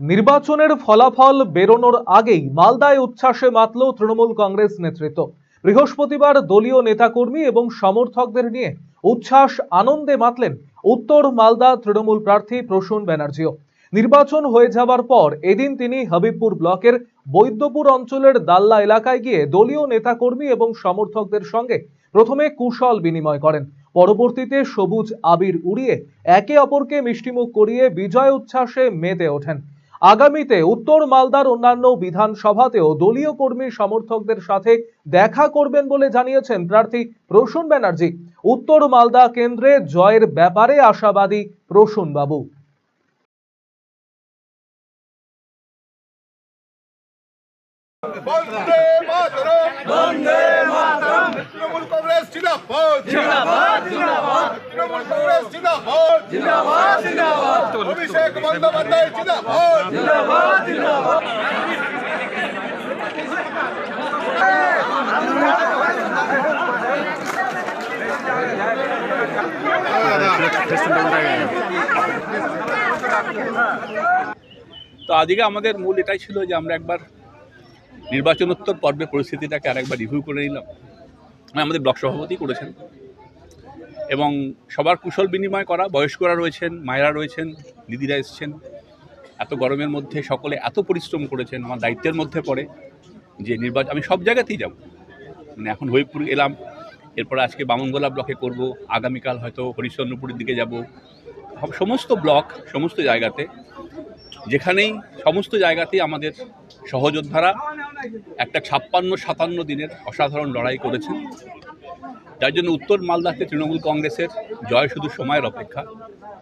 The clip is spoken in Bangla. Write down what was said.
নির্বাচনের ফলাফল বেরোনোর আগেই মালদায় উচ্ছ্বাসে মাতল তৃণমূল কংগ্রেস নেতৃত্ব। বৃহস্পতিবার দলীয় নেতাকর্মী এবং সমর্থকদের নিয়ে উচ্ছ্বাস আনন্দে মাতলেন উত্তর মালদা তৃণমূল প্রার্থী প্রসূন ব্যানার্জিও। নির্বাচন হয়ে যাবার পর এদিন তিনি হবিবপুর ব্লকের বৈদ্যপুর অঞ্চলের দাল্লা এলাকায় গিয়ে দলীয় নেতাকর্মী এবং সমর্থকদের সঙ্গে প্রথমে কুশল বিনিময় করেন। পরবর্তীতে সবুজ আবির উড়িয়ে একে অপরকে মিষ্টিমুখ করিয়ে বিজয় উচ্ছ্বাসে মেতে ওঠেন। আগামীতে উত্তর মালদার অন্যান্য বিধানসভাতেও দলীয় কর্মী সমর্থকদের সাথে দেখা করবেন বলে জানিয়েছেন প্রার্থী প্রসূন ব্যানার্জি। উত্তর মালদা কেন্দ্রে জয়ের ব্যাপারে আশাবাদী প্রসূন বাবু তৃণমূল কংগ্রেস জিন্দাবাদ জিন্দাবাদ। জিন্দাবাদ তৃণমূল কংগ্রেস জিন্দাবাদ জিন্দাবাদ জিন্দাবাদ অভিষেক বন্দ্যোপাধ্যায় জিন্দাবাদ। জিন্দাবাদ জিন্দাবাদ। তো আজকে আমাদের মূল এটাই ছিল যে আমরা একবার নির্বাচনোত্তর পর্বের পরিস্থিতিটাকে আরেকবার রিভিউ করে নিলাম। মানে আমাদের ব্লক সভাপতি করেছেন। এবং সবার কুশল বিনিময় করা, বয়স্করা রয়েছেন, মায়েরা রয়েছেন, দিদিরা এসছেন। এত গরমের মধ্যে সকলে এত পরিশ্রম করেছেন, আমার দায়িত্বের মধ্যে পড়ে যে নির্বাচন আমি সব জায়গাতেই যাব। মানে এখন হরিপুর এলাম, এরপর আজকে বামনগোলা ব্লকে করব, আগামীকাল হয়তো হরিশ্চন্দ্রপুরের দিকে যাব। সমস্ত ব্লক, সমস্ত জায়গাতে, যেখানেই সমস্ত জায়গাতেই আমাদের সহযোদ্ধারা একটা ছাপ্পান্ন সাতান্ন দিনের অসাধারণ লড়াই করেছেন। যার জন্য উত্তর মালদাতে তৃণমূল কংগ্রেসের জয় শুধু সময়ের অপেক্ষা।